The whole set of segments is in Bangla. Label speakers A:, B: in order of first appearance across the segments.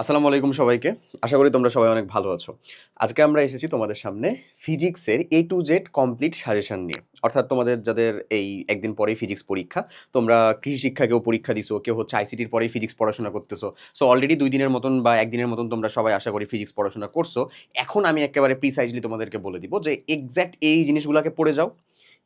A: আসসালামু আলাইকুম সবাইকে। আশা করি তোমরা সবাই অনেক ভালো আছো। আজকে আমরা এসেছি তোমাদের সামনে ফিজিক্সের A to Z complete suggestion নিয়ে। অর্থাৎ তোমাদের যাদের এই একদিন পরেই ফিজিক্স পরীক্ষা, তোমরা কৃষি শিক্ষা কেউ পরীক্ষা দিছো, কেউ হচ্ছে আইসিটির পরেই ফিজিক্স পড়াশোনা করতেছো। সো অলরেডি দুই দিনের মতন বা একদিনের মতন তোমরা সবাই আশা করি ফিজিক্স পড়াশোনা করছ। এখন আমি একেবারে প্রিসাইজলি তোমাদেরকে বলে দিব যে এক্স্যাক্ট এই জিনিসগুলোকে পড়ে যাও।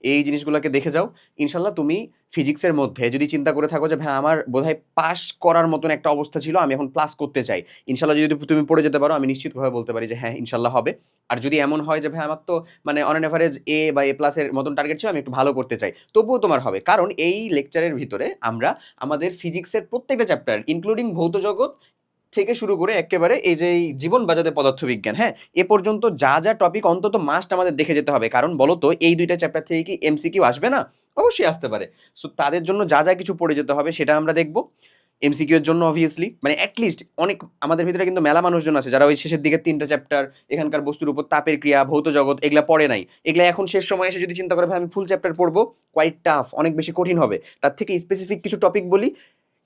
A: এই জিনিসগুলোকে দেখে যাও। ইনশাল্লাহ তুমি ফিজিক্সের মধ্যে যদি চিন্তা করে থাকো যে, ভাই, আমার বোধহয় পাস করার মতন একটা অবস্থা ছিল, আমি এখন প্লাস করতে চাই। ইনশাল্লাহ যদি তুমি পড়ে যেতে পারো, আমি নিশ্চিতভাবে বলতে পারি যে হ্যাঁ ইনশাল্লাহ হবে। আর যদি এমন হয় যে, ভাই, আমার তো মানে অন এ বা এ প্লাসের মতন টার্গেট ছিল, আমি একটু ভালো করতে চাই। তবুও তোমার হবে। কারণ এই লেকচারের ভিতরে আমরা আমাদের ফিজিক্সের প্রত্যেকটা চ্যাপ্টার ইনক্লুডিং ভৌত জগৎ থেকে শুরু করে একেবারে এই যে জীবন বাজাতে পদার্থবিজ্ঞান হ্যাঁ? এ পর্যন্ত যা যা টপিক অন্তত মাস্ট আমাদের দেখে যেতে হবে। কারণ বলতো এই দুইটা চ্যাপ্টার থেকে কি এমসিকিউ আসবে না? অবশ্যই আসতে পারে। সো তাদের জন্য যা যা কিছু পড়ে যেতে হবে সেটা আমরা দেখব। এমসিকিউ এর জন্য অবভিয়াসলি মানে অ্যাটলিস্ট অনেক আমাদের ভিতরে কিন্তু মেলা মানুষজন আছে যারা ওই শেষের দিকে তিনটা চ্যাপ্টার এখানকার বস্তুর উপর তাপের ক্রিয়া, ভৌত জগৎ এগুলা পড়ে নাই। এগুলা এখন শেষ সময় এসে যদি চিন্তা করে, ভাই আমি ফুল চ্যাপ্টার পড়ব? কোয়াইট টাফ অনেক বেশি কঠিন হবে। তার থেকে স্পেসিফিক কিছু টপিক বলি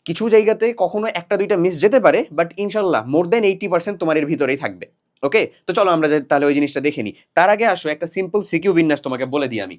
A: কিছু জায়গাতে কখনো একটা, দুইটা মিস যেতে পারে বাট ইনশাল্লাহ মোর দেন এইটি পার্সেন্ট তোমার এর ভিতরেই থাকবে। ওকে তো চলো আমরা তাহলে ওই জিনিসটা দেখে নিই। তার আগে আসো, একটা সিম্পল সিকিউ বিন্যাস তোমাকে বলে দিই আমি।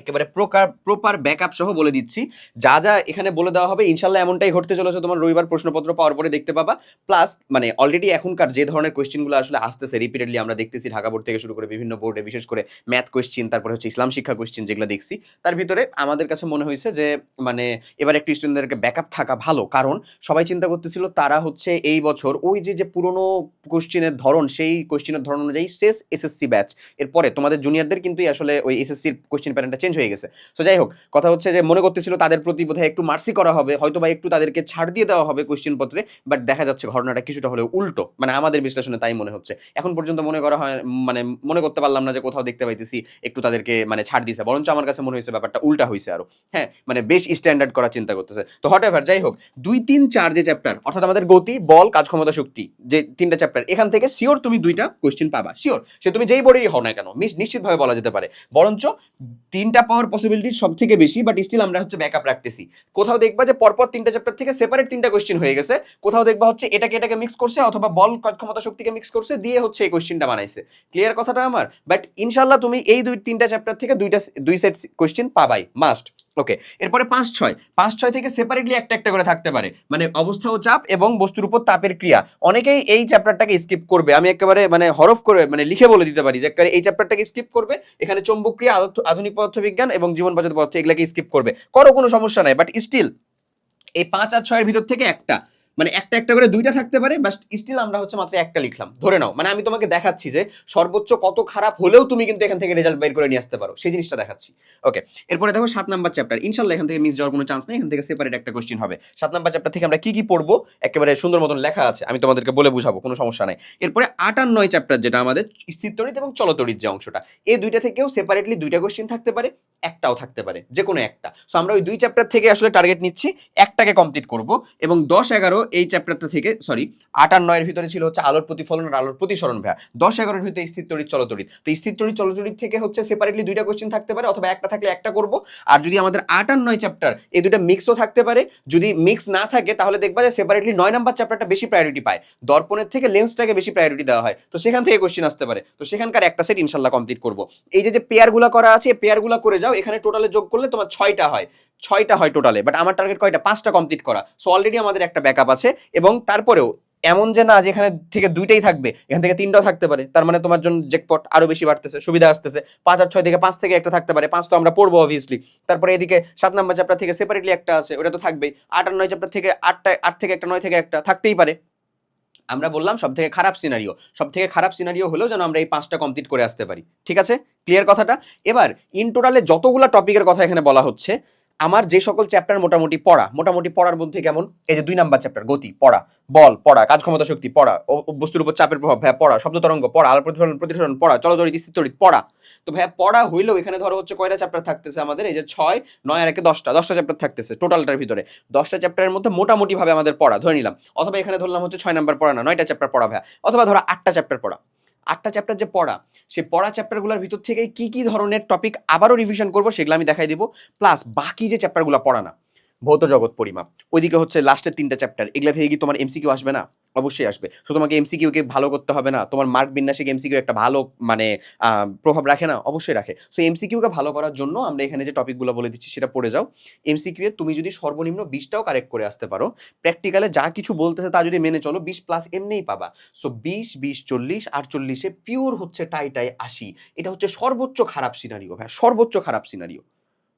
A: একেবারে প্রকার প্রপার ব্যাকআপ সহ বলে দিচ্ছি। যা যা এখানে বলে দেওয়া হবে ইনশাল্লাহ এমনটাই ঘটতে চলেছে, তোমার রবিবার প্রশ্নপত্র পাওয়ার পরে দেখতে পাবা। প্লাস মানে অলরেডি এখনকার যে ধরনের কোয়েশ্চেনগুলো আসলে আসতেছে রিপিটেডলি আমরা দেখতেছি ঢাকা বোর্ড থেকে শুরু করে বিভিন্ন বোর্ডে বিশেষ করে ম্যাথ কোয়েশ্চেন তারপরে হচ্ছে ইসলাম শিক্ষা কোয়েশ্চেন যেগুলো দেখছি। তার ভিতরে আমাদের কাছে মনে হয়েছে যে মানে এবার একটু স্টুডেন্টদেরকে ব্যাকআপ থাকা ভালো। কারণ সবাই চিন্তা করতেছিল তারা হচ্ছে এই বছর ওই যে যে পুরনো কোশ্চেনের ধরন, সেই কোশ্চেনের ধরন অনুযায়ী শেষ এসএসসি ব্যাচ এরপরে তোমাদের জুনিয়রদের কিন্তু আসলে ওই এসএসসির কোশ্চেন প্যাটার্নটা চেঞ্জ হয়ে গেছে। তো যাই হোক, কথা হচ্ছে যে, মনে করতেছিল তাদের প্রতি বোধহয় একটু মার্সি করা হবে হয়তো বা একটু তাদেরকে ছাড় দিয়ে দেওয়া হবে কোশ্চেন পত্রে বাট দেখা যাচ্ছে ঘটনাটা কিছুটা হলেও উল্টো। মানে আমাদের বিশ্লেষণে তাই মনে হচ্ছে। এখন পর্যন্ত মনে করা হয় মানে মনে করতে পারলাম না যে, কোথাও দেখতে পাইতেছি একটু তাদেরকে মানে ছাড় দিছে। বরঞ্চ আমার কাছে মনে হয়েছে ব্যাপারটা উল্টা হয়েছে আরও। হ্যাঁ মানে বেশ স্ট্যান্ডার্ড করার চিন্তা করতেছে। তো হট এভার যাই হোক, দুই, তিন, চার যে চ্যাপ্টার অর্থাৎ আমাদের গতি, বল, কাজ ক্ষমতা, শক্তি, যে তিনটা চ্যাপ্টার এখান থেকে শিওর তুমি দুইটা কোশ্চেন পাবা। শিওর সে তুমি যেই বোর্ডেরই হও না কেন মিস নিশ্চিতভাবে বলা যেতে পারে। বরঞ্চ তিনটা পাওয়ার পসিবিলিটি সব থেকে বেশি বাট স্টিল আমরা হচ্ছে ব্যাকআপ রাখতেছি। কোথাও দেখবা যে পরপর তিনটা চ্যাপ্টার থেকে সেপারেট তিনটা কোশ্চেন হয়ে গেছে। কোথাও দেখবা হচ্ছে এটাকে এটাকে মিক্স করছে অথবা বল ক্ষমতা শক্তিকে মিক্স করছে, দিয়ে হচ্ছে এই কোশ্চেনটা বানাইছে। ক্লিয়ার কথাটা আমার? বাট ইনশাল্লাহ তুমি এই দুই, তিনটা চ্যাপ্টার থেকে দুইটা, দুই সেট কোশ্চেন পাবাই। মাস্ট ওকে এরপরে পাঁচ ছয়। পাঁচ ছয় থেকে সেপারেটলি একটা একটা করে থাকতে পারে। মানে অবস্থা ও চাপ এবং বস্তুর উপর তাপের ক্রিয়া। অনেকেই এই চ্যাপ্টারটাকে স্কিপ করবে। আমি একেবারে মানে হরফ করে মানে লিখে বলে দিতে পারি যে এই চ্যাপ্টারটাকে স্কিপ করবে। এখানে চৌম্বক ক্রিয়া আধুনিক পদার্থবিজ্ঞান এবং জীবন বাজার পদার্থ এগুলাকে স্কিপ করবে। করো কোনো সমস্যা নাই বাট স্টিল এই পাঁচ আর ছয়ের ভিতর থেকে একটা। মানে একটা একটা করে দুইটা থাকতে পারে বাট স্টিল আমরা হচ্ছে মাত্র একটা লিখলাম। ধরে নাও মানে আমি তোমাকে দেখাচ্ছি যে সর্বোচ্চ কত খারাপ হলেও তুমি কিন্তু এখান থেকে রেজাল্ট বের করে নিয়ে আসতে পারো। সেই জিনিসটা দেখাচ্ছি। ওকে এরপরে দেখো সাত নাম্বার চ্যাপ্টার ইনশাল্লাহ এখান থেকে মিস যাওয়ার কোনো চান্স নেই, এখান থেকে সেপারেট একটা কোশ্চেন হবে। সাত নাম্বার চ্যাপ্টার থেকে আমরা কি কি পড়ব? একেবারে সুন্দর মতন লেখা আছে, আমি তোমাদেরকে বলে বুঝাবো, কোনো সমস্যা নাই। এরপরে আট আর নয় চ্যাপ্টার যেটা আমাদের স্থিরতড়িৎ এবং চলতড়িৎ যে অংশটা, এই দুইটা থেকেও সেপারেটলি দুইটা কোশ্চেন থাকতে পারে, একটাও থাকতে পারে যে কোনো একটা। সো আমরা ওই দুই চ্যাপ্টার থেকে আসলে টার্গেট নিচ্ছি, একটাকে কমপ্লিট করব এবং দশ এগারো এই চ্যাপ্টারটা থেকে সরি আট আর নয়ের ভিতরে ছিল হচ্ছে আলোর প্রতিফলন আর আলোর প্রতিসরণ ভ্যা দশ এগারোর ভিতরে স্থির তড়িৎ চলতড়িৎ। তো স্থির তড়িৎ চলতড়িৎ থেকে হচ্ছে সেপারেটলি দুইটা কোশ্চেন থাকতে পারে, অথবা একটা থাকলে একটা করব। আর যদি আমাদের আট আর নয় চ্যাপ্টার এই দুটো মিক্সও থাকতে পারে, যদি মিক্স না থাকে তাহলে দেখবা যে সেপারেটলি নয় নাম্বার চ্যাপ্টারটা বেশি প্রায়োরিটি পায়। দর্পণের থেকে লেন্সটাকে বেশি প্রায়োরিটি দেওয়া হয়। তো সেখান থেকে কোশ্চেন আসতে পারে। তো সেখানকার একটা সেট ইনশাল্লাহ কমপ্লিট করব। এই যে যে পেয়ারগুলো করা আছে পেয়ারগুলো করে যাও, এখানে টোটালে যোগ করলে তোমার ছয়টা হয়। ছয়টা হয় টোটালে বাট আমার টার্গেট কয়টা? পাঁচটা কমপ্লিট করা। সো অলরেডি আমাদের একটা ব্যাকআপ আছে এবং তারপরেও এমন যে না যে এখানে থেকে দুইটাই থাকবে, এখান থেকে তিনটাও থাকতে পারে, তার মানে তোমার জন্য জেকপট আরও বেশি বাড়তেছে, সুবিধা আসতেছে। পাঁচ আর ছয় থেকে পাঁচ থেকে একটা থাকতে পারে, পাঁচ তো আমরা পড়ব অবভিয়াসলি তারপরে এদিকে সাত নাম্বার চ্যাপ্টার থেকে সেপারেটলি একটা আছে, ওটা তো থাকবেই। আট আর নয় চ্যাপ্টার থেকে আটটা আট থেকে একটা, নয় থেকে একটা থাকতেই পারে। আমরা বললাম সব থেকে খারাপ সিনারিও সব থেকে খারাপ সিনারিও হলেও যেন আমরা এই পাঁচটা কমপ্লিট করে আসতে পারি। ঠিক আছে? ক্লিয়ার কথাটা? এবার ইন টোটালে যতগুলো টপিকের কথা এখানে বলা হচ্ছে আমার যে সকল চ্যাপ্টার মোটামুটি পড়া, মোটামুটি পড়ার মধ্যে কেমন? এই যে দুই নাম্বার চ্যাপ্টার গতি, পড়া, বল, পড়া, কাজ ক্ষমতা, শক্তি, পড়া বস্তুর উপর চাপের প্রভাব, ভাইয়া, পড়া, শব্দ তরঙ্গ, পড়া, আলো প্রতিফলন, প্রতিসরণ, পড়া, চলতরিত স্থিতরিত পড়া। তো ভাইয়া, পড়া হইলেও এখানে ধরো হচ্ছে কয়টা চ্যাপ্টার থাকতেছে আমাদের? এই যে ছয়, নয় আর একে দশটা দশটা চ্যাপ্টার থাকতেছে টোটালটার ভিতরে। দশটা চ্যাপ্টারের মধ্যে মোটামুটি ভাবে আমাদের পড়া, ধরে নিলাম। অথবা এখানে ধরলাম হচ্ছে ছয় নাম্বার পড়া না, নয়টা চ্যাপ্টার পড়া ভাইয়া। অথবা ধরো আটটা চ্যাপ্টার পড়া। আটটা চ্যাপ্টার যে পড়া, সেই পড়া চ্যাপ্টারগুলোর ভিতর থেকে কি কি ধরনের টপিক আবারও রিভিশন করব, সেগুলো আমি দেখাই দিব। প্লাস বাকি যে চ্যাপ্টারগুলো পড়া না ভৌত জগৎ পরিমাপ। ওইদিকে হচ্ছে লাস্টের তিনটা চ্যাপ্টার এগুলা থেকে কি তোমার এমসিকিউ আসবে না? অবশ্যই আসবে। তো তোমাকে এমসিকিউ কে ভালো করতে হবে না। তোমার মার্ক বিন্যাসে এমসিকিউ একটা ভালো মানে প্রভাব রাখে না। অবশ্যই রাখে। সো এমসিকিউ কে ভালো করার জন্য আমরা এখানে যে টপিকগুলো বলে দিচ্ছি সেটা পড়ে যাও। এমসিকিউ এ তুমি যদি সর্বনিম্ন বিশটাও কারেক্ট করে আসতে পারো প্র্যাকটিক্যালে যা কিছু বলতেছে তা যদি মেনে চলো, বিশ প্লাস এমনিই পাবা। সো বিশ বিশ, চল্লিশ, আটচল্লিশে পিওর হচ্ছে টাই টাই আশি। এটা হচ্ছে সর্বোচ্চ খারাপ সিনারিও হ্যাঁ সর্বোচ্চ খারাপ সিনারিও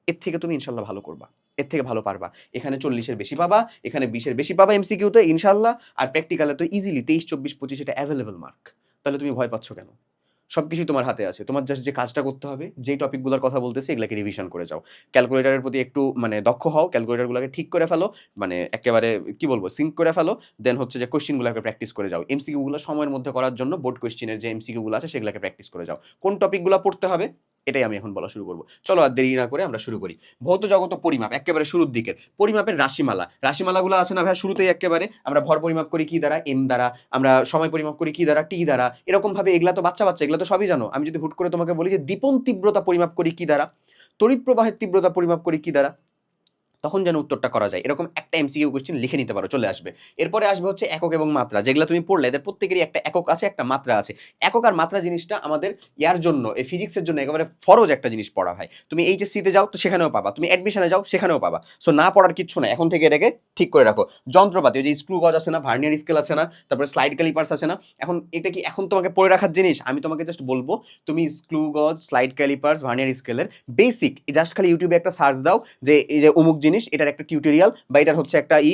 A: এর থেকে তুমি ইনশাল্লাহ ভালো করবা। এর থেকে ভালো পারবা। এখানে চল্লিশের বেশি পাবা, এখানে বিশের বেশি পাবা এমসিকিউতে ইনশাল্লাহ আর প্র্যাকটিক্যালে তো ইজিলি তেইশ, চব্বিশ, পঁচিশ এটা অ্যাভেলেবল মার্ক তাহলে তুমি ভয় পাচ্ছ কেন? সব কিছুই তোমার হাতে আছে। তোমার জাস্ট যে কাজটা করতে হবে যেই টপিকগুলোর কথা বলতেছে, এগুলাকে রিভিশন করে যাও। ক্যালকুলেটারের প্রতি একটু মানে দক্ষ হও ক্যালকুলেটারগুলোকে ঠিক করে ফেলো মানে একেবারে, কি বলব সিঙ্ক করে ফেলো। দেন হচ্ছে যে কোশ্চিনগুলোকে প্র্যাকটিস করে যাও। এমসিকিউগুলো সময়ের মধ্যে করার জন্য বোর্ড কোশ্চিনের যে এমসিকিউগুলো আছে, সেগুলোকে প্র্যাকটিস করে যাও। কোন টপিকগুলো পড়তে হবে? এটাই আমি এখন বলা শুরু করব। চলো আর দেরি না করে আমরা শুরু করি। ভৌত জগত পরিমাপ, একেবারে শুরুর দিকের। পরিমাপের রাশিমালা। রাশিমালাগুলো আছে না ভাই শুরুতেই একেবারে আমরা ভর পরিমাপ করি কি দ্বারা? এম দ্বারা। আমরা সময় পরিমাপ করি কি দ্বারা? টি দ্বারা। এরকমভাবে এগুলা তো বাচ্চা বাচ্চা, এগুলো তো সবই জানো। আমি যদি হুট করে তোমাকে বলি যে দীপন তীব্রতা পরিমাপ করি কি দ্বারা? তড়িৎ প্রবাহের তীব্রতা পরিমাপ করি কি দ্বারা? তখন যেন উত্তরটা করা যায়। এরকম একটা এমসিকিউ কোশ্চেন লিখে নিতে পারো, চলে আসবে। এরপরে আসবে হচ্ছে একক এবং মাত্রা। যেগুলো তুমি পড়লে এদের প্রত্যেকেরই একটা একক আছে, একটা মাত্রা আছে। একক আর মাত্রা জিনিসটা আমাদের ইয়ার জন্য, এই ফিজিক্সের জন্য একেবারে ফরজ একটা জিনিস পড়া হয়। তুমি এইচএসসিতে যাও, তো সেখানেও পাবা। তুমি অ্যাডমিশনে যাও, সেখানেও পাবা। সো না পড়ার কিচ্ছু না এখন থেকে এটাকে ঠিক করে রাখো। যন্ত্রপাতি, ওই যে স্ক্রু গজ আছে না ভার্নিয়ার স্কেল আছে না, তারপরে স্লাইড ক্যালিপার্স আছে না, এখন এটা কি এখন তোমাকে পড়ে রাখার জিনিস? আমি তোমাকে জাস্ট বলব, তুমি screw gauge slide callipers vernier স্কেলের বেসিক জাস্ট খালি ইউটিউবে একটা সার্চ দাও, যে এই যে অমুক জিনিস এটার একটা টিউটোরিয়াল বা এটার হচ্ছে একটা ই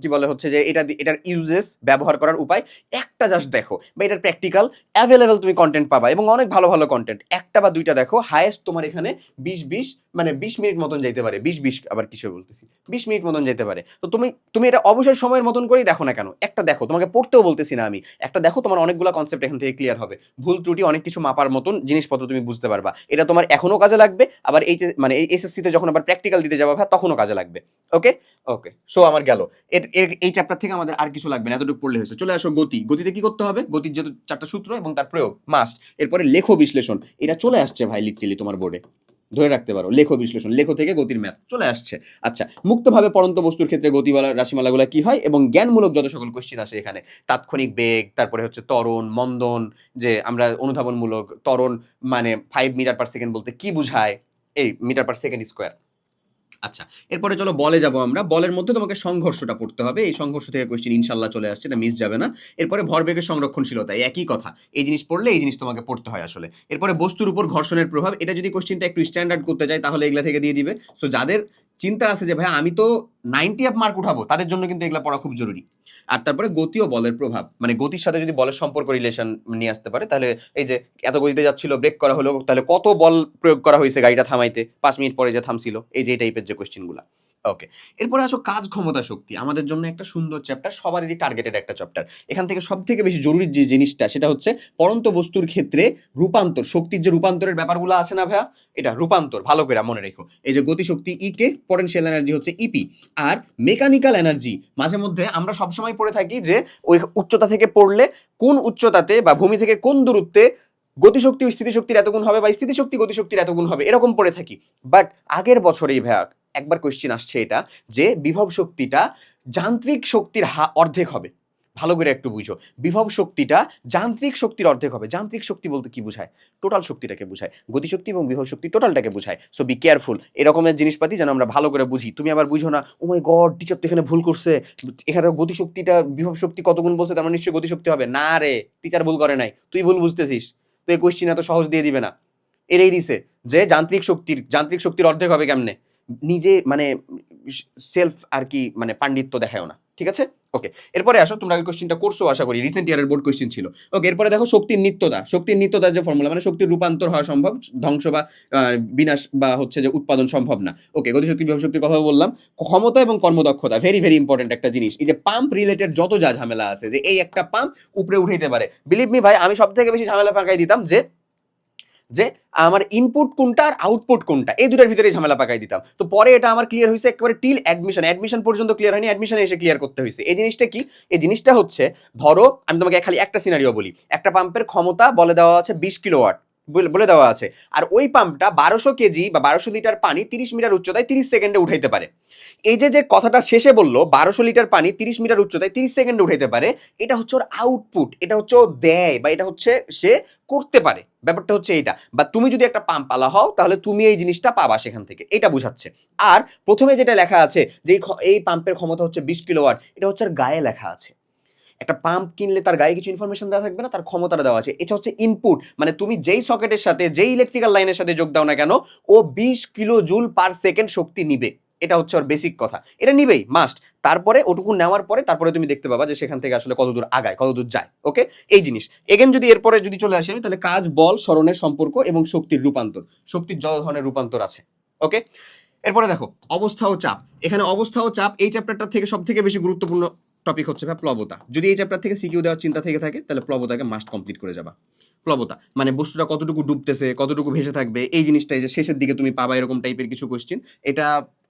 A: কি বলে হচ্ছে যে এটা এটার ইউজেস ব্যবহার করার উপায়, একটা জাস্ট দেখো বা এটার প্র্যাকটিক্যাল অ্যাভেলেবেল তুমি কন্টেন্ট পাবা এবং অনেক ভালো ভালো কন্টেন্ট একটা বা দুইটা দেখো হায়েস্ট তোমার এখানে বিশ বিশ মানে বিশ মিনিট মতন যাইতে পারে। বিশ বিশ আবার কিছু বলতেছি? বিশ মিনিট মতন যেতে পারে। তো তুমি তুমি এটা অবসর সময়ের মতন করেই দেখো না কেন? একটা দেখো, তোমাকে পড়তেও বলতেছি না আমি। একটা দেখো, তোমার অনেকগুলো কনসেপ্ট এখান থেকে ক্লিয়ার হবে। ভুল ত্রুটি, অনেক কিছু মাপার মতন জিনিসপত্র তুমি বুঝতে পারবা। এটা তোমার এখনও কাজে লাগবে, আবার এই মানে এই এসএসসিতে যখন আবার প্র্যাকটিক্যাল দিতে যাবা ভাই তখনও কাজে লাগবে। ওকে ওকে সো আমার গেল। এই চ্যাপ্টার থেকে আমাদের আর কিছু লাগবে না, এতটুকু পড়লে হয়েছে। চলে আসো গতি। গতিতে কি করতে হবে? গতির যেহেতু চারটা সূত্র এবং তার প্রয়োগ মাস্ট এরপরে লেখো বিশ্লেষণ। এটা চলে আসছে ভাই লিটারেলি তোমার বোর্ডে ধরে রাখতে পারো, লেখো বিশ্লেষণ। লেখো থেকে গতির ম্যাথ চলে আসছে। আচ্ছা মুক্তভাবে পরন্ত বস্তুর ক্ষেত্রে গতিমালা, রাশিমালাগুলো কি হয়? এবং জ্ঞানমূলক যত সকল কোশ্চিন আসে এখানে, তাৎক্ষণিক বেগ, তারপরে হচ্ছে ত্বরণ, মন্দন, যে আমরা অনুধাবনমূলক ত্বরণ মানে ফাইভ মিটার পার সেকেন্ড বলতে কি বুঝায়? এই মিটার পার সেকেন্ড স্কোয়ার আচ্ছা এরপরে চলো বলে যাব আমরা। বলের মধ্যে তোমাকে সংঘর্ষটা পড়তে হবে। এই সংঘর্ষ থেকে কোশ্চেন ইনশাল্লাহ চলে আসছে, এটা মিস যাবে না। এরপরে ভরবেগের সংরক্ষণশীলতা একই কথা। এই জিনিস পড়লে এই জিনিস তোমাকে পড়তে হয় আসলে। এরপরে বস্তুর উপর ঘর্ষণের প্রভাব, এটা যদি কোশ্চেনটা একটু স্ট্যান্ডার্ড করতে চাই তাহলে এগুলা থেকে দিয়ে দিবে। সো যাদের চিন্তা আছে যে ভাই আমি তো নাইনটি অফ মার্ক উঠাবো, তাদের জন্য কিন্তু এগুলো পড়া খুব জরুরি। আর তারপরে গতি ও বলের প্রভাব। মানে গতির সাথে যদি বলের সম্পর্ক রিলেশন নিয়ে আসতে পারে, তাহলে এই যে এত গতিতে যাচ্ছিল ব্রেক করা হলো, তাহলে কত বল প্রয়োগ করা হয়েছে গাড়িটা থামাইতে? পাঁচ মিনিট পরে যে থামছিল, এই যে এই টাইপের যে কোশ্চেনগুলো ওকে এরপরে আসো কাজ ক্ষমতা শক্তি। আমাদের জন্য একটা সুন্দর চ্যাপ্টার সবারই টার্গেটেড একটা চ্যাপ্টার এখান থেকে সব থেকে বেশি জরুরি যে জিনিসটা, সেটা হচ্ছে পরন্ত বস্তুর ক্ষেত্রে রূপান্তর, শক্তির যে রূপান্তরের ব্যাপারগুলো আছে না ভাইয়া? এটা রূপান্তর, ভালো করে মনে রেখো। এই যে গতিশক্তি ই কে পটেনশিয়াল এনার্জি হচ্ছে ইপি আর মেকানিক্যাল এনার্জি মাঝে মধ্যে আমরা সবসময় পড়ে থাকি যে ওই উচ্চতা থেকে পড়লে কোন উচ্চতাতে বা ভূমি থেকে কোন দূরত্বে গতিশক্তি স্থিতিশক্তির এত গুণ হবে বা স্থিতিশক্তি গতিশক্তির এত গুণ হবে, এরকম পড়ে থাকি। বাট আগের বছরেই ভাইয়া একবার কোয়েশ্চেন আসছে এটা, যে বিভব শক্তিটা যান্ত্রিক শক্তির হা অর্ধেক হবে। ভালো করে একটু বুঝো। বিভব শক্তিটা যান্ত্রিক শক্তির অর্ধেক হবে। যান্ত্রিক শক্তি বলতে কি বোঝায়? টোটাল শক্তিটাকে বোঝায়। গতিশক্তি এবং বিভব শক্তি টোটালটাকে বোঝায়। সো বি কেয়ারফুল এরকমের জিনিসপাতি যেন আমরা ভালো করে বুঝি। তুমি আবার বুঝো না ও মাই গড টিচার তো এখানে ভুল করছে। এখানে গতিশক্তিটা, বিভব শক্তি কত গুণ বলছে, তার মানে নিশ্চয়ই গতিশক্তি হবে। না রে টিচার ভুল করে নাই। তুই ভুল বুঝতেছিস। তো এই কোয়েশ্চিন এত সহজ দিয়ে দিবে না। এরেই দিছে যে যান্ত্রিক শক্তির যান্ত্রিক শক্তির অর্ধেক হবে কেমনে? নিজে মানে সেলফ আর কি মানে পাণ্ডিত্য দেখায়ও না, ঠিক আছে? ওকে এরপরে আসো, তোমরা ওই কোশ্চেনটা করছ, আশা করি রিসেন্ট ইয়ারের বোর্ড কোশ্চেন ছিল। ওকে এরপরে দেখো শক্তির নিত্যতা। শক্তির নিত্যতার যে ফর্মুলা মানে শক্তির রূপান্তর হওয়া সম্ভব, ধ্বংস বা বিনাশ বা হচ্ছে যে উৎপাদন সম্ভব না। ওকে গতিশক্তি শক্তির কথা বললাম। ক্ষমতা এবং কর্মদক্ষতা ভেরি ভেরি ইম্পর্টেন্ট একটা জিনিস। এই যে পাম্প রিলেটেড যত যা ঝামেলা আছে, যে এই একটা পাম্প উপরে উঠাইতে পারে। বিলিভ মি ভাই, আমি সব থেকে বেশি ঝামেলা ফাঁকাই দিতাম যে যে আমার ইনপুট কোনটা আর আউটপুট কোনটা, এই দুটার ভিতরে ঝামেলা পাকাই দিতাম। তো পরে এটা আমার ক্লিয়ার হয়েছে একেবারে টিল অ্যাডমিশন অ্যাডমিশন পর্যন্ত ক্লিয়ার হয়নি অ্যাডমিশনে এসে ক্লিয়ার করতে হয়েছে এই জিনিসটা কি? এই জিনিসটা হচ্ছে, ধরো, আমি তোমাকে খালি একটা সিনারিও বলি। একটা পাম্পের ক্ষমতা বলে দেওয়া আছে বিশ কিলোওয়াট বলে দেওয়া আছে। আর ওই পাম্পটা বারোশো কেজি বা বারোশো লিটার পানি তিরিশ মিটার উচ্চতায় তিরিশ সেকেন্ডে উঠাইতে পারে। এই যে যে কথাটা শেষে বলল, বারোশো লিটার পানি তিরিশ মিটার উচ্চতায় তিরিশ সেকেন্ডে উঠাইতে পারে, এটা হচ্ছে ওর আউটপুট এটা হচ্ছে ও দেয় বা এটা হচ্ছে সে করতে পারে। ব্যাপারটা হচ্ছে এইটা। বা তুমি যদি একটা পাম্প আলা হও, তাহলে তুমি এই জিনিসটা পাবা সেখান থেকে। এটা বুঝাচ্ছে। আর প্রথমে যেটা লেখা আছে, যে এই পাম্পের ক্ষমতা হচ্ছে বিশ কিলোওয়াট, এটা হচ্ছে গায়ে লেখা আছে। একটা পাম্প কিনলে তার গায়ে কিছু ইনফরমেশন দেওয়া থাকবে না, তার ক্ষমতাটা দেওয়া আছে। এটা হচ্ছে ইনপুট মানে তুমি যেই সকেটের সাথে, যেই ইলেকট্রিক্যাল লাইনের সাথে যোগ দাও না কেন, ও বিশ কিলো জুল পার সেকেন্ড শক্তি নিবে। এটা হচ্ছে ওর বেসিক কথা। এটা নিবেই মাস্ট তারপরে ওটুকু নেওয়ার পরে তারপরে তুমি দেখতে পাবা যে সেখান থেকে আসলে কতদূর আগায়, কতদূর যায় ওকে এই জিনিস। এগেন যদি এরপরে যদি চলে আসি আমি, তাহলে কাজ, বল, স্মরণের সম্পর্ক এবং শক্তির রূপান্তর। শক্তির যত ধরনের রূপান্তর আছে ওকে এরপরে দেখো, অবস্থা ও চাপ। এখানে অবস্থা ও চাপ এই চ্যাপ্টারটা থেকে সব থেকে বেশি গুরুত্বপূর্ণ টপিক হচ্ছে ভাই প্লবতা। যদি এই চ্যাপ্টার থেকে সিকিউ দেওয়ার চিন্তা থেকে থাকে, তাহলে প্লবতাকে মাস্ট কমপ্লিট করে যাবা। প্লবতা মানে বস্তুটা কতটুকু ডুবতেছে, কতটুকু ভেসে থাকবে, এই জিনিসটাই যে শেষের দিকে তুমি পাবা এরকম টাইপের কিছু কোয়েশ্চেন এটা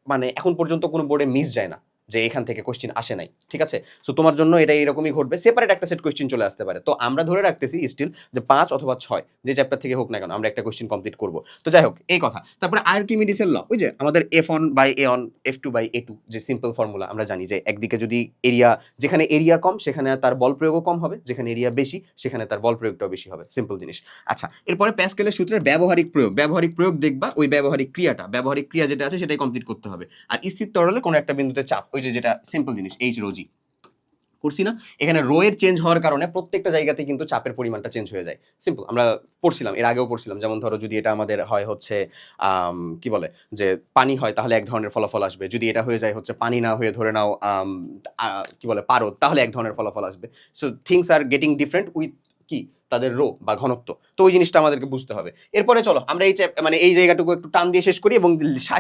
A: মানে এখন পর্যন্ত কোনো বোর্ডে মিস যায় না। যে এখান থেকে কোশ্চিন আসে নাই, ঠিক আছে? সো তোমার জন্য এটা এরকমই ঘটবে সেপারেট একটা সেট কোশ্চিন চলে আসতে পারে। তো আমরা ধরে রাখতেছি স্টিল যে পাঁচ অথবা ছয়, যে চ্যাপ্টার থেকে হোক না কেন, আমরা একটা কোশ্চিন কমপ্লিট করব। তো যাই হোক, এই কথা। তারপরে আর্কিমিডিসের ল ওই যে আমাদের F one by A one F two by A two যে সিম্পল ফর্মুলা আমরা জানি যে একদিকে যদি এরিয়া যেখানে এরিয়া কম, সেখানে তার বল প্রয়োগও কম হবে, যেখানে এরিয়া বেশি, সেখানে তার বল প্রয়োগটাও বেশি হবে। সিম্পল জিনিস। আচ্ছা এরপরে প্যাসকেলের সূত্রের ব্যবহারিক প্রয়োগ। ব্যবহারিক প্রয়োগ দেখবা, ওই ব্যবহারিক ক্রিয়াটা, ব্যবহারিক ক্রিয়া যেটা আছে, সেটাই কমপ্লিট করতে হবে। আর স্থির তরলে কোনো একটা বিন্দুতে চাপ ওই যে যেটা সিম্পল জিনিস এইচ রোজি করছি না? এখানে রো এর চেঞ্জ হওয়ার কারণে প্রত্যেকটা জায়গাতে কিন্তু চাপের পরিমাণটা চেঞ্জ হয়ে যায়। সিম্পল আমরা পড়ছিলাম, এর আগেও পড়ছিলাম, যেমন ধরো যদি এটা আমাদের হয় হচ্ছে কি বলে, যে পানি হয় তাহলে এক ধরনের ফলাফল আসবে। যদি এটা হয়ে যায় হচ্ছে পানি না হয়ে ধরে নাও কি বলে, পারদ, তাহলে এক ধরনের ফলাফল আসবে। So things are getting different with কি? তাদের রো বা ঘনত্ব। তো ওই জিনিসটা আমাদেরকে বুঝতে হবে। এরপরে চলো, আমরা এই মানে এই জায়গাটুকু একটু টান দিয়ে শেষ করি এবং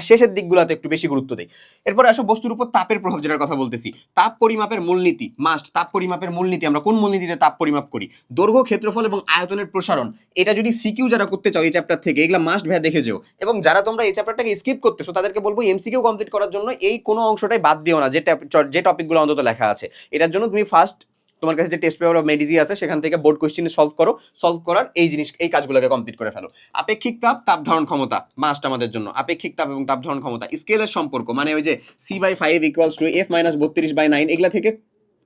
A: শেষের দিকগুলোতে একটু বেশি গুরুত্ব দিই। এরপরে আসো বস্তুর উপর তাপের প্রভাব যেটার কথা বলতেছি। তাপ পরিমাপের মূলনীতি মাস্ট তাপ পরিমাপের মূলনীতি, আমরা কোন মূলনীতিতে তাপ পরিমাপ করি? দৈর্ঘ্য, ক্ষেত্রফল এবং আয়তনের প্রসারণ। এটা যদি সিকিউ যারা করতে চাও এই চ্যাপ্টার থেকে, এগুলো মাস্ট ভ্যা দেখে যেও। এবং যারা তোমরা এই চ্যাপ্টারটাকে স্কিপ করতেছো, তাদেরকে বলব এমসিকিউ কমপ্লিট করার জন্য এই কোনো অংশটাই বাদ দিও না, যে যে টপিকগুলো অন্তত লেখা আছে। এটার জন্য তুমি ফার্স্ট তোমার কাছে যে টেস্ট পেপার অফ মেডিজি আছে, সেখান থেকে বোর্ড কোশ্চেন সলভ করো সলভ করার এই জিনিস, এই কাজগুলোকে কমপ্লিট করে ফেলো। আপেক্ষিক তাপ তাপ ধারণ ক্ষমতা মাস্ট আমাদের জন্য। আপেক্ষিক তাপ এবং তাপ ধারণ ক্ষমতা স্কেলের সম্পর্ক মানে ওই যে C by five equals to F minus বত্রিশ বাই নাইন এগুলা থেকে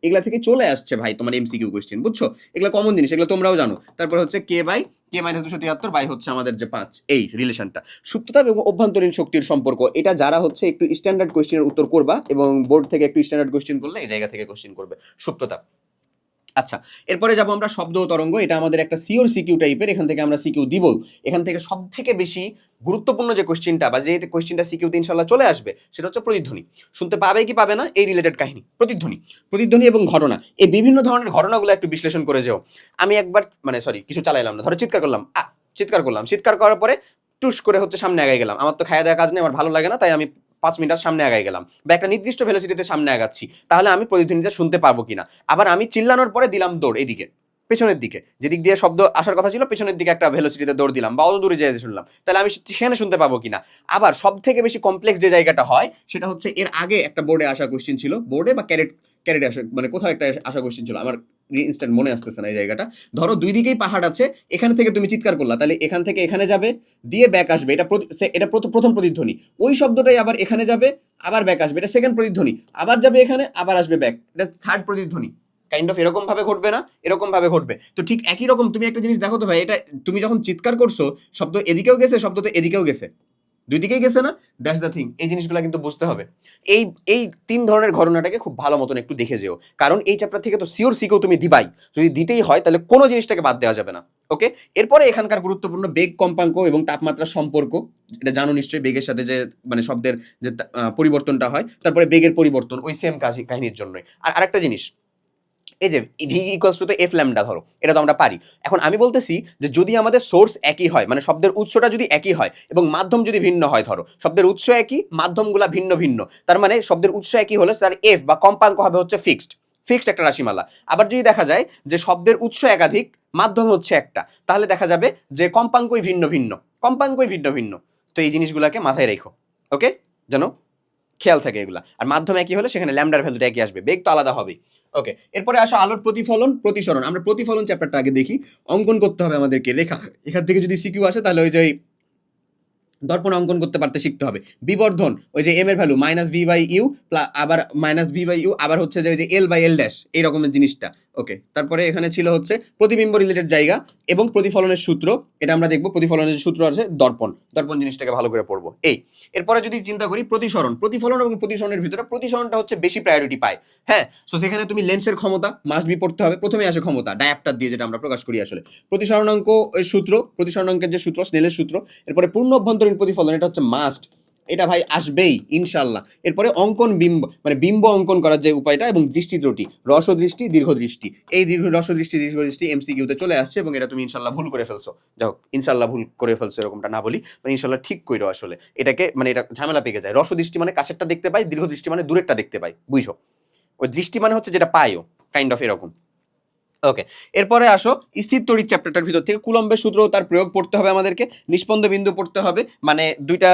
A: এগুলা থেকে চলে আসছে ভাই তোমার এমসিকিউ কোশ্চেন বুঝছ? এগুলো কমন জিনিস, এগুলো তোমরাও জানো। তারপর হচ্ছে কে বাই কে মাইনাস দুশো তিয়াত্তর বাই হচ্ছে আমাদের যে পাঁচ, এই রিলেশনটা সুপ্ততাপ এবং অভ্যন্তরীণ শক্তির সম্পর্ক, এটা যারা হচ্ছে একটু স্ট্যান্ডার্ড কোশ্চেনের উত্তর করবা এবং বোর্ড থেকে একটু স্ট্যান্ডার্ড কোশ্চেন করলে এই জায়গা থেকে কোশ্চেন করবে। সুপ্ততাপ আচ্ছা এরপরে যাব আমরা শব্দ তরঙ্গ, এটা আমাদের একটা সিওর সিকিউ টাইপের এখান থেকে আমরা সিকিউ দিব। এখান থেকে সব থেকে বেশি গুরুত্বপূর্ণ যে কোশ্চেনটা বা যে কোশ্চেনটা সিকিউতে ইনশাল্লাহ চলে আসবে, সেটা হচ্ছে প্রতিধ্বনি। শুনতে পাবে কি পাবে না, এই রিলেটেড কাহিনী, প্রতিধ্বনি। প্রতিধ্বনি এবং ঘটনা, এই বিভিন্ন ধরনের ঘটনাগুলো একটু বিশ্লেষণ করে যেও। আমি একবার মানে সরি কিছু চালাইলাম না, ধরো চিৎকার করলাম চিৎকার করলাম, চিৎকার করার পরে টুস করে হচ্ছে সামনে আগাই গেলাম। আমার তো খাওয়া দেওয়া কাজ নেই, আমার ভালো লাগে না, তাই আমি পাঁচ মিটার সামনে আগাই গেলাম বা একটা নির্দিষ্ট ভেলোসিটিতে সামনে আগাচ্ছি, তাহলে আমি প্রতিধ্বনিটা শুনতে পারব কিনা? আবার আমি চিল্লানোর পরে দিলাম দৌড় এদিকে, পেছনের দিকে, যেদিক দিয়ে শব্দ আসার কথা ছিল পেছনের দিকে একটা ভেলোসিটিতে দৌড় দিলাম বা অত দূরে যেয়ে শুনলাম, তাহলে আমি সেখানে শুনতে পাবো কিনা? আবার সব থেকে বেশি কমপ্লেক্স যে জায়গাটা হয়, সেটা হচ্ছে এর আগে একটা বোর্ডে আসা কোশ্চেন ছিল বোর্ডে বা ক্যারেট ক্যারেটে আসা মানে কোথাও একটা আসা কোশ্চেন ছিল, আমার ইনস্ট্যান্ট মনে আসতেছে না এই জায়গাটা। ধরো দুই দিকেই পাহাড় আছে, এখান থেকে তুমি চিৎকার করলা, তাহলে এখান থেকে এখানে যাবে, দিয়ে ব্যাক আসবে। এটা এটা প্রথম প্রতিধ্বনি। ওই শব্দটাই আবার এখানে যাবে, আবার ব্যাক আসবে। এটা সেকেন্ড প্রতিধ্বনি। আবার যাবে এখানে, আবার আসবে ব্যাক এটা থার্ড প্রতিধ্বনি। কাইন্ড অফ এরকম ভাবে ঘটবে না এরকম ভাবে ঘটবে। তো ঠিক একই রকম, তুমি একটা জিনিস দেখো তো ভাই, এটা তুমি যখন চিৎকার করছ, শব্দ এদিকেও গেছে, শব্দ তো এদিকেও গেছে। দুই দিকেই গেছে না? দ্যাটস দ্য থিং এই জিনিসগুলো কিন্তু বুঝতে হবে। এই এই তিন ধরনের ঘটনাটাকে খুব ভালো মতন একটু দেখে যেও। কারণ এই চ্যাপ্টার থেকে তো সিওর সিকেও তুমি দিবাই। যদি দিতেই হয়, তাহলে কোনো জিনিসটাকে বাদ দেওয়া যাবে না। ওকে এরপরে এখানকার গুরুত্বপূর্ণ বেগ, কম্পাঙ্ক এবং তাপমাত্রার সম্পর্ক। এটা জানো নিশ্চয়ই, বেগের সাথে যে মানে শব্দের যে পরিবর্তনটা হয়, তারপরে বেগের পরিবর্তন, ওই সেম কাহিনীর জন্যই। আর আরেকটা জিনিস এই যে ভি ইকুয়ালস টু তো এফ ল্যামডা ধরো, এটা তো আমরা পারি। এখন আমি বলতেছি যে যদি আমাদের সোর্স একই হয় মানে শব্দের উৎসটা যদি একই হয় এবং মাধ্যম যদি ভিন্ন হয় ধরো, শব্দের উৎস একই, মাধ্যমগুলা ভিন্ন ভিন্ন, তার মানে শব্দের উৎস একই হলে তার এফ বা কম্পাঙ্ক হবে হচ্ছে ফিক্সড ফিক্সড একটা রাশিমালা। আবার যদি দেখা যায় যে শব্দের উৎস একাধিক, মাধ্যম হচ্ছে একটা, তাহলে দেখা যাবে যে কম্পাঙ্কই ভিন্ন ভিন্ন, কম্পাঙ্কই ভিন্ন ভিন্ন। তো এই জিনিসগুলোকে মাথায় রেখো ওকে জানো? খেয়াল থাকে এগুলো। আর মাধ্যমে একই হলে? সেখানে ল্যামডার ভ্যালুটা একই আসবে। বেগ তো আলাদা হবে ওকে এরপরে আসো আলোর প্রতিফলন, প্রতিসরণ। আমরা প্রতিফলন চ্যাপ্টারটা আগে দেখি। অঙ্কন করতে হবে আমাদেরকে রেখা এখান থেকে যদি সিকিউ আসে, তাহলে ওই যে দর্পণ অঙ্কন করতে পারতে শিখতে হবে। বিবর্ধন, ওই যে এম এর value minus V by U আবার মাইনাস ভি বাই ইউ আবার হচ্ছে যে ওই যে এল বাই এল ড্যাশ এই রকমের জিনিসটা। ওকে তারপরে এখানে ছিল হচ্ছে প্রতিবিম্ব রিলেটেড জায়গা এবং প্রতিফলনের সূত্র। এটা আমরা দেখব, প্রতিফলনের সূত্র আছে দর্পণ। দর্পণ জিনিসটাকে ভালো করে পড়ব। এই, এরপরে যদি চিন্তা করি প্রতিসরণ, প্রতিফলন এবং প্রতিসরণের ভিতরে প্রতিসরণটা হচ্ছে বেশি প্রায়োরিটি পায়। হ্যাঁ সো সেখানে তুমি লেন্সের ক্ষমতা মাস্ট বি পড়তে হবে। প্রথমে আসে ক্ষমতা ডায়াপটার দিয়ে যেটা আমরা প্রকাশ করি আসলে। প্রতিসরণাঙ্ক সূত্র, প্রতিসরণাঙ্কের যে সূত্র, স্নেলের সূত্র, এরপরে পূর্ণ অভ্যন্তরীণ প্রতিফলন, এটা হচ্ছে মাস্ট এটা ভাই আসবেই, ইনশাল্লাহ। এরপরে অঙ্কন বিম্ব মানে বিম্ব অঙ্কন করার যে উপায়টা এবং দৃষ্টি ত্রুটি রস দৃষ্টি দীর্ঘ দৃষ্টি এই দীর্ঘ রস দৃষ্টি দীর্ঘ দৃষ্টি এমসিকিউতে চলে আসছে এবং এটা তুমি ইনশাল্লাহ ভুল করে ফেলছো। যাও ইনশাল্লাহ ভুল করে ফেলছো এরকমটা না বলি। মানে ইনশাল্লাহ ঠিক কইরো আসলে। এটাকে মানে এটা ঝামেলা পেকে যায়। রস দৃষ্টি মানে কাছেরটা দেখতে পাই দীর্ঘ দৃষ্টি মানে দূরেরটা দেখতে পাই। বুঝছ? ওই দৃষ্টি মানে হচ্ছে যেটা পাইও কাইন্ড অফ এরকম। ওকে এরপরে আসো, স্থির তড়িৎ চ্যাপ্টারটার ভিতর থেকে। কুলম্বের সূত্র তার প্রয়োগ পড়তে হবে আমাদেরকে। নিষ্পন্দ বিন্দু পড়তে হবে। মানে দুইটা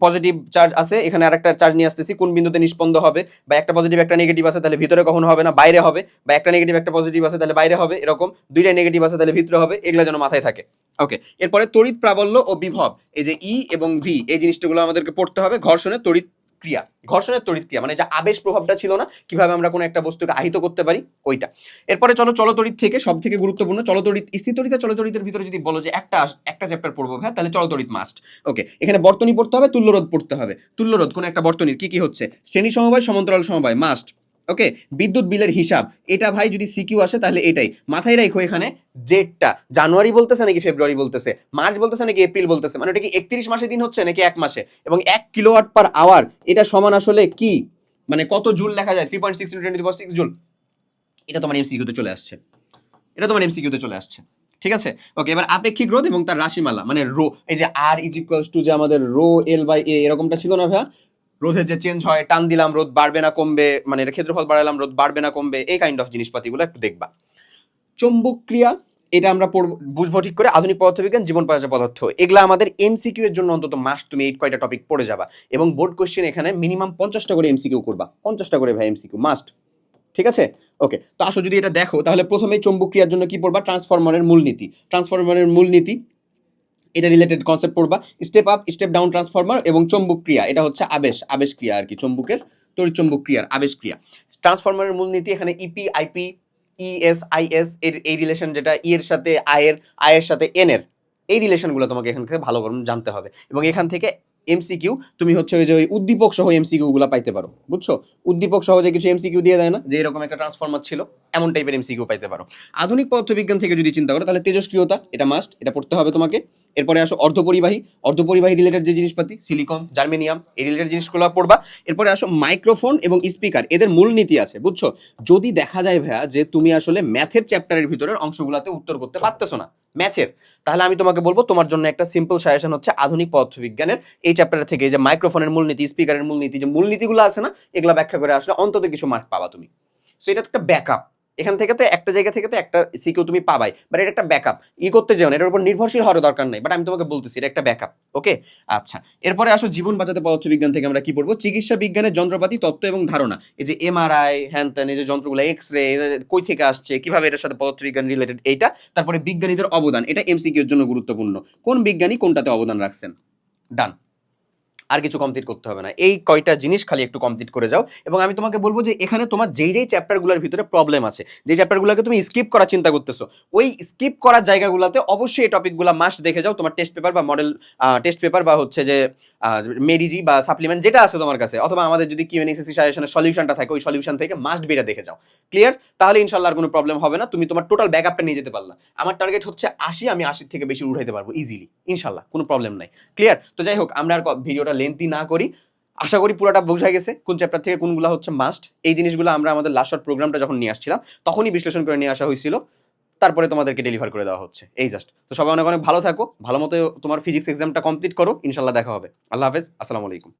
A: পজিটিভ চার্জ আছে। এখানে আরেকটা চার্জ নিয়ে আসতেছি। কোন বিন্দুতে নিষ্পন্দ হবে? বা একটা পজিটিভ একটা নেগেটিভ আছে, তাহলে ভিতরে কখনো হবে না, বাইরে হবে। বা একটা নেগেটিভ একটা পজিটিভ আছে, তাহলে বাইরে হবে। এরকম দুইটা নেগেটিভ আছে, তাহলে ভিতরে হবে। এগুলো যেন মাথায় থাকে। ওকে এরপরে তড়িৎ প্রাবল্য ও বিভব। এই যে ই এবং ভি এই জিনিসগুলো আমাদেরকে পড়তে হবে। ঘর্ষণের তড়িৎ ক্রিয়া ঘর্ষণের তড়িৎ ক্রিয়া মানে যা আবেশ প্রভাবটা ছিল না, কীভাবে আমরা কোনো একটা বস্তুকে আহিত করতে পারি, ওইটা। এরপরে চলো চলতড়িৎ থেকে সব থেকে গুরুত্বপূর্ণ, চলতড়িৎ স্থিতড়িৎ চলতড়িতের ভিতরে যদি বলো যে একটা একটা চ্যাপ্টার পড়ব হ্যাঁ তাহলে চলতড়িৎ মাস্ট ওকে এখানে বর্তনী পড়তে হবে, তুল্যরোধ পড়তে হবে। তুল্যরোধ, কোনো একটা বর্তনীর, কি কি হচ্ছে? শ্রেণি সমবায় সমান্তরাল সমবায় মাস্ট ওকে বিদ্যুৎ বিলের হিসাব। এটা ভাই যদি সিকিউ আসে তাহলে এটাই। মাথায় রাখো এখানে ডেটটা জানুয়ারি বলতেছে নাকি ফেব্রুয়ারি বলতেছে? মার্চ বলতেছে নাকি এপ্রিল বলতেছে? মানে এটা কি একত্রিশ মাসে দিন হচ্ছে নাকি এক মাসে? এবং এক কিলোওয়াট পার আওয়ার এটা সমান আসলে কি? মানে কত জুল লেখা যায়? Three point six twenty four six joule. এটা তোমার এমসিকিউতে চলে আসছে। এটা তোমার এমসিকিউতে চলে আসছে। ঠিক আছে? ওকে এবার আপেক্ষিক রোধ এবং তার রাশিমালা। মানে রো, এই যে আর ইজ ইকুয়ালস টু যে আমাদের রো এল বাই এ এরকমটা ছিল না ভাইয়া? রোধের যে চেঞ্জ হয়, টান দিলাম রোদ বাড়বে না, কমবে মানে ক্ষেত্রফল বাড়ালাম রোদ বাড়বে না, কমবে, এই কাইন্ড অফ জিনিসপাতিগুলো একটু দেখবা। চৌম্বক ক্রিয়া এটা আমরা বুঝব ঠিক করে, আধুনিক পদার্থবিজ্ঞান, জীবন পাওয়া পদার্থ। এগুলা আমাদের এমসিকিউ এর জন্য অন্তত মাস তুমি এই কয়টা টপিক পড়ে যাবা। এবং বোর্ড কোশ্চেন এখানে মিনিমাম পঞ্চাশটা করে এমসিকিউ করবা। পঞ্চাশটা করে ভাই এমসিকিউ মাস্ট ঠিক আছে? ওকে তো আসো যদি এটা দেখো, তাহলে প্রথমে চৌম্বক ক্রিয়ার জন্য কি পড়বা? ট্রান্সফরমারের মূলনীতি। ট্রান্সফরমারের মূলনীতি এটা রিলেটেড কনসেপ্ট পড়বা। Step up step down transformer এবং চৌম্বক ক্রিয়া এটা হচ্ছে আবেশ আবেশ ক্রিয়া আর কি চৌম্বকের তড়িৎচৌম্বক ক্রিয়ার আবেশ ক্রিয়া ট্রান্সফরমারের মূলনীতি এখানে E EP IP ES IS এর এই রিলেশন যেটা ই এর সাথে আই এর সাথে এন এর, এই রিলেশনগুলো তোমাকে এখান থেকে ভালো করে জানতে হবে। এবং এখান থেকে এমসিকিউ তুমি হচ্ছে ওই যে ওই উদ্দীপক সহ এমসিকিউ গুলো পাইতে পারো, বুঝছ? উদ্দীপক সহ যে কিছু এমসিকিউ দিয়ে দেয় না, যে এরকম একটা ট্রান্সফর্মার ছিল, এমন টাইপের এমসিকিউ পাইতে পারো। আধুনিক পদার্থবিজ্ঞান থেকে যদি চিন্তা করো, তাহলে তেজস্ক্রিয়তা, এটা মাস্ট এটা পড়তে হবে তোমাকে। এরপরে আসো অর্ধপরিবাহী। অর্ধপরিবাহী রিলেটেড যে জিনিসপাতি সিলিকন জার্মেনিয়াম এই রিলেটেড জিনিসগুলো পড়বা। এরপরে আসো মাইক্রোফোন এবং স্পিকার এদের মূলনীতি আছে, বুঝছ? যদি দেখা যায় ভাইয়া যে তুমি আসলে ম্যাথের চ্যাপ্টারের ভিতরের অংশগুলোতে উত্তর করতে পারতেছো না ম্যাথের তাহলে আমি তোমাকে বলব তোমার জন্য একটা সিম্পল সাজেশন হচ্ছে আধুনিক পদার্থবিজ্ঞানের এই চ্যাপ্টার থেকে যে মাইক্রোফোনের মূলনীতি স্পিকারের মূলনীতি যে মূলনীতিগুলো আছে না, এগুলো ব্যাখ্যা করে আসলে অন্তত কিছু মার্ক পাবা তুমি। সো এটা একটা ব্যাকআপ এখান থেকে তো একটা জায়গা থেকে তো একটা সিকিউ তুমি পাবাই বাট এটা একটা ব্যাকআপ ই করতে যেও না, এটার উপর নির্ভরশীল হওয়ার দরকার নেই বাট আমি তোমাকে বলতেছি, এটা একটা ব্যাকআপ ওকে আচ্ছা এরপরে আসো জীবন বাঁচাতে পদার্থবিজ্ঞান থেকে আমরা কি পড়ব? চিকিৎসা বিজ্ঞানের যন্ত্রপাতি, তত্ত্ব এবং ধারণা। এই যে এমআরআই হ্যান ত্যান, এই যে যন্ত্রগুলো এক্স রে কই থেকে আসছে, কীভাবে এটার সাথে পদার্থবিজ্ঞান রিলেটেড এইটা, তারপরে বিজ্ঞানীদের অবদান, এটা এমসিকিউর জন্য গুরুত্বপূর্ণ। কোন বিজ্ঞানী কোনটাতে অবদান রাখছেন? ডান আর কিছু কমপ্লিট করতে হবে না। এই কয়টা জিনিস খালি একটু কমপ্লিট করে যাও। এবং আমি তোমাকে বলব যে এখানে তোমার যেই যেই চ্যাপ্টারগুলোর ভিতরে প্রবলেম আছে যে চ্যাপ্টারগুলোকে তুমি স্কিপ করার চিন্তা করতেছো, ওই স্কিপ করার জায়গাগুলোতে অবশ্যই এই টপিকগুলো মাস্ট দেখে যাও। তোমার টেস্ট পেপার বা মডেল টেস্ট পেপার বা হচ্ছে যে মেডিজি বা সাপ্লিমেন্ট যেটা আছে তোমার কাছে, অথবা আমাদের যদি কিউ এনএসএসসি সাজেশনের সলিউশনটা থাকে, ওই সলিউশন থেকে মাস্ট বেরা দেখে যাও। ক্লিয়ার তাহলে ইনশাল্লাহ আর কোনো প্রবলেম হবে না। তুমি তোমার টোটাল ব্যাকআপটা নিয়ে যেতে পারলা। আমার টার্গেট হচ্ছে আশি, আমি আশির থেকে বেশি উঠাইতে পারব ইজিলি ইনশাল্লাহ কোনো প্রবলেম নাই। ক্লিয়ার তো যাই হোক, আমরা আর ভিডিওটা লেন্থি না করি, আশা করি পুরোটা বোঝা গেছে কোন চ্যাপ্টার থেকে কোনগুলো হচ্ছে মাস্ট এই জিনিসগুলো আমরা আমাদের লাস্ট প্রোগ্রামটা যখন নিয়ে আসছিলাম, তখনই বিশ্লেষণ করে নিয়ে আসা হয়েছিল। তারপরে তোমাদেরকে ডেলিভার করে দেওয়া হচ্ছে। এই জাস্ট তো সবাই অনেক অনেক ভালো থাকো, ভালো মতো তোমার ফিজিক্স এক্সামটা কমপ্লিট করো, ইনশাল্লাহ দেখা হবে। আল্লাহ হাফেজ, আসসালামু আলাইকুম।